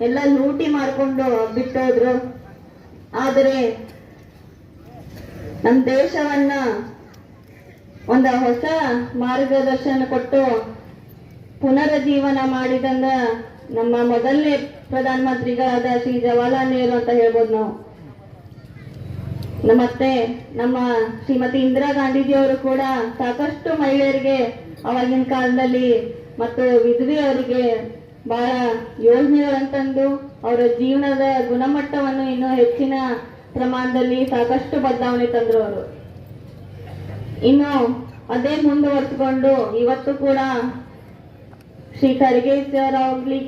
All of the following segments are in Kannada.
ಎಲ್ಲ ಲೂಟಿ ಮಾಡ್ಕೊಂಡು ಬಿಟ್ಟೋದ್ರು ಆದರೆ ನಮ್ಮ ದೇಶವನ್ನ ಒಂದು ಹೊಸ ಮಾರ್ಗದರ್ಶನ ಕೊಟ್ಟು ಪುನರುಜ್ಜೀವನ ಮಾಡಿದಂಗ ನಮ್ಮ ಮೊದಲನೇ ಪ್ರಧಾನ ಮಂತ್ರಿಗಳಾದ ಶ್ರೀ ಜವಾಹರ್ಲಾಲ್ ನೆಹರು ಅಂತ ಹೇಳ್ಬೋದು ನಾವು. ಮತ್ತೆ ನಮ್ಮ ಶ್ರೀಮತಿ ಇಂದಿರಾ ಗಾಂಧೀಜಿಯವರು ಕೂಡ ಸಾಕಷ್ಟು ಮಹಿಳೆಯರಿಗೆ ಅವಾಗಿನ ಕಾಲದಲ್ಲಿ ಮತ್ತು ವಿಧವೆಯವರಿಗೆ ಬಹಳ ಯೋಜನೆಗಳಂತಂದು ಅವರ ಜೀವನದ ಗುಣಮಟ್ಟವನ್ನು ಇನ್ನೂ ಹೆಚ್ಚಿನ ಪ್ರಮಾಣದಲ್ಲಿ ಸಾಕಷ್ಟು ಬದಲಾವಣೆ ತಂದ್ರು ಅವರು. ಇನ್ನು ಅದೇ ಮುಂದುವರೆಸಿಕೊಂಡು ಇವತ್ತು ಕೂಡ ಶ್ರೀ ಖರ್ಗೆ ಅವರಾಗ್ಲಿ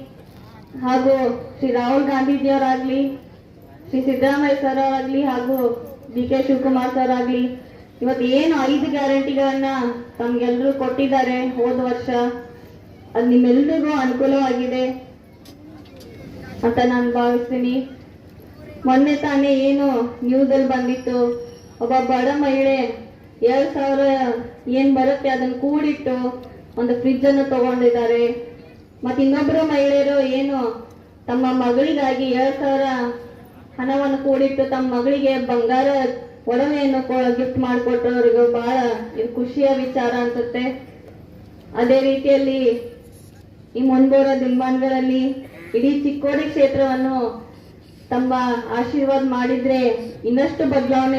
ಹಾಗೂ ಶ್ರೀ ರಾಹುಲ್ ಗಾಂಧೀಜಿಯವರಾಗ್ಲಿ, ಶ್ರೀ ಸಿದ್ದರಾಮಯ್ಯ ಸರ್ ಆಗಲಿ ಹಾಗೂ ಡಿ ಕೆ ಶಿವಕುಮಾರ್ ಸರ್ ಆಗ್ಲಿ ಇವತ್ತು ಏನು ಐದು ಗ್ಯಾರಂಟಿಗಳನ್ನ ತಮ್ಗೆಲ್ಲರೂ ಕೊಟ್ಟಿದ್ದಾರೆ ಹೋದ ವರ್ಷ. ಅದು ನಿಮ್ಮೆಲ್ರಿಗೂ ಅನುಕೂಲವಾಗಿದೆ ಅಂತ ನಾನು ಭಾವಿಸ್ತೀನಿ. ಮೊನ್ನೆ ತಾನೇ ಏನು ನ್ಯೂಸ್ ಅಲ್ಲಿ ಬಂದಿತ್ತು, ಒಬ್ಬ ಬಡ ಮಹಿಳೆ ಎರಡು ಸಾವಿರ ಏನು ಬರುತ್ತೆ ಅದನ್ನ ಕೂಡಿಟ್ಟು ಒಂದು ಫ್ರಿಜ್ ಅನ್ನು ತಗೊಂಡಿದ್ದಾರೆ. ಮತ್ತೆ ಇನ್ನೊಬ್ಬರು ಮಹಿಳೆಯರು ಏನು ತಮ್ಮ ಮಗಳಿಗಾಗಿ ಎರಡು ಸಾವಿರ ಹಣವನ್ನು ಕೂಡಿಟ್ಟು ತಮ್ಮ ಮಗಳಿಗೆ ಬಂಗಾರ ಒಡವೆಯನ್ನು ಗಿಫ್ಟ್ ಮಾಡಿಕೊಟ್ಟವ್ರಿಗೂ ಬಹಳ ಇದು ಖುಷಿಯ ವಿಚಾರ ಅನ್ಸುತ್ತೆ. ಅದೇ ರೀತಿಯಲ್ಲಿ ಈ ಮುಂಬರುವ ದಿನಮಾನಗಳಲ್ಲಿ ಇಡೀ ಚಿಕ್ಕೋಡಿ ಕ್ಷೇತ್ರವನ್ನು ತಮ್ಮ ಆಶೀರ್ವಾದ ಮಾಡಿದ್ರೆ ಇನ್ನಷ್ಟು ಬದಲಾವಣೆ